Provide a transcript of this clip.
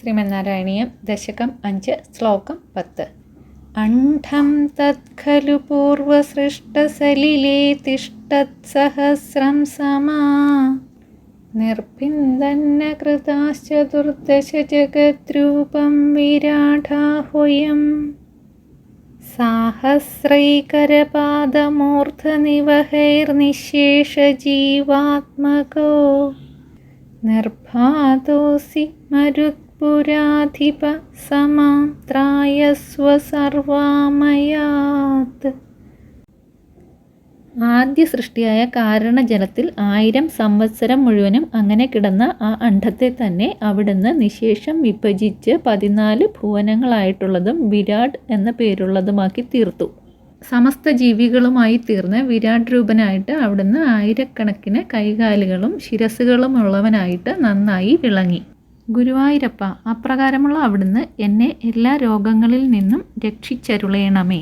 ശ്രീമന്നാരായണീയം ദശകം അഞ്ച് ശ്ലോകം പത്ത്. അണ്ഠം തത് ഖലു പൂർവസൃഷ്ടസലിലേ തിഷ്ടത്സഹസ്രം സമാ. നിർഭിന്ദന്ന കൃതാശ്ചതുർദശ ജഗദ്രൂപം വിരാടാഹുയം സാഹസ്രൈകരപാദമൂർധനിവഹൈർനിശേഷജീവാത്മകോ. നിർഭാതോസി മരുത്പുരാധിപ സമാം ത്രായസ്വ സർവാമയാത് ആദ്യ സൃഷ്ടിയായ കാരണജലത്തിൽ ആയിരം സംവത്സരം മുഴുവനും അങ്ങനെ കിടന്ന ആ അണ്ഡത്തെ തന്നെ അവിടുന്ന് നിശേഷം വിഭജിച്ച് പതിനാല് ഭുവനങ്ങളായിട്ടുള്ളതും വിരാട് എന്ന പേരുള്ളതുമാക്കി തീർത്തു. സമസ്ത ജീവികളുമായി തീർന്ന് വിരാട് രൂപനായിട്ട് അവിടുന്ന് ആയിരക്കണക്കിന് കൈകാലുകളും ശിരസുകളും ഉള്ളവനായിട്ട് നന്നായി വിളങ്ങി. ഗുരുവായൂരപ്പ അപ്രകാരമുള്ള അവിടുന്ന് എന്നെ എല്ലാ രോഗങ്ങളിൽ നിന്നും രക്ഷിച്ചരുളേണമേ